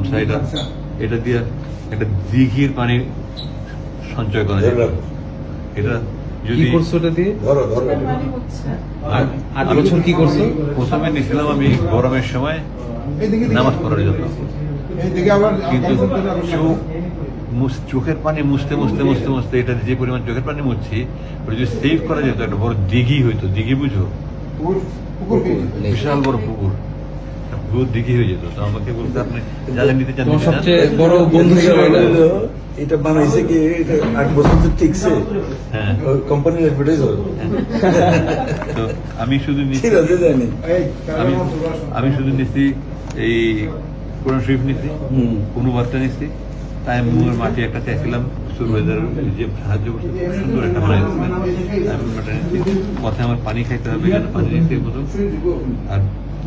গামছা এটা এটা দিয়ে একটা দিঘির পানি সঞ্চয় করা যায়। এটা যদি করছ ওটা দিয়ে? ধরো ধরো। আর বছর কি করছ? প্রথমে নিয়েছিলাম আমি গরমের সময় নামাজ পড়ার জন্য। কিন্তু চোখ মুছ- চোখের পানি মুছতে মুছতে মুছতে মুছতে এটা যে পরিমাণ চোখের পানি মুছছি ওটা যদি সেভ করা যেত একটা বড় দিঘি হইতো। দিঘি বুঝো? বিশাল বড় পুকুর। হয়ে যেত। তো আমাকে বলতে আপনি যাদের নিতে চান তোমার নিতে চান। সবচেয়ে বড় বন্ধু এটা? এটা বানাইছে কি? আট বছর তো টিকছে। হ্যাঁ। কোম্পানির অ্যাডভার্টাইজ তো আমি শুধু জানি। আমি আমি শুধু নিচ্ছি এই কোরআন শরীফ নিচ্ছি হুম। অনুবাদটা নিচ্ছি। তাই মুয়ের মাটি একটা চাইছিলাম সুরবেদার যে সাহায্য করছে খুব সুন্দর একটা বানাই আমি পথে আমার পানি খাইতে হবে পানি মতো আর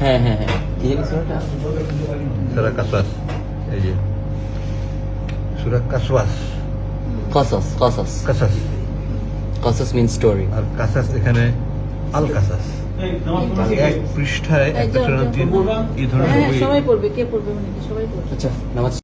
হ্যাঁ হ্যাঁ হ্যাঁ। কি জানি শোনাটা সারা কাসাস এই যে। সুরা কাসওয়াস কাসাস কাসাস কাসাস কাসাস মিন স্টোরি আর কাসাস এখানে আল কাসাস এক পৃষ্ঠায় একটা এই ধরনের বই সবাই পড়বে কে পড়বে মানে সবাই পড়বে। আচ্ছা নামাজ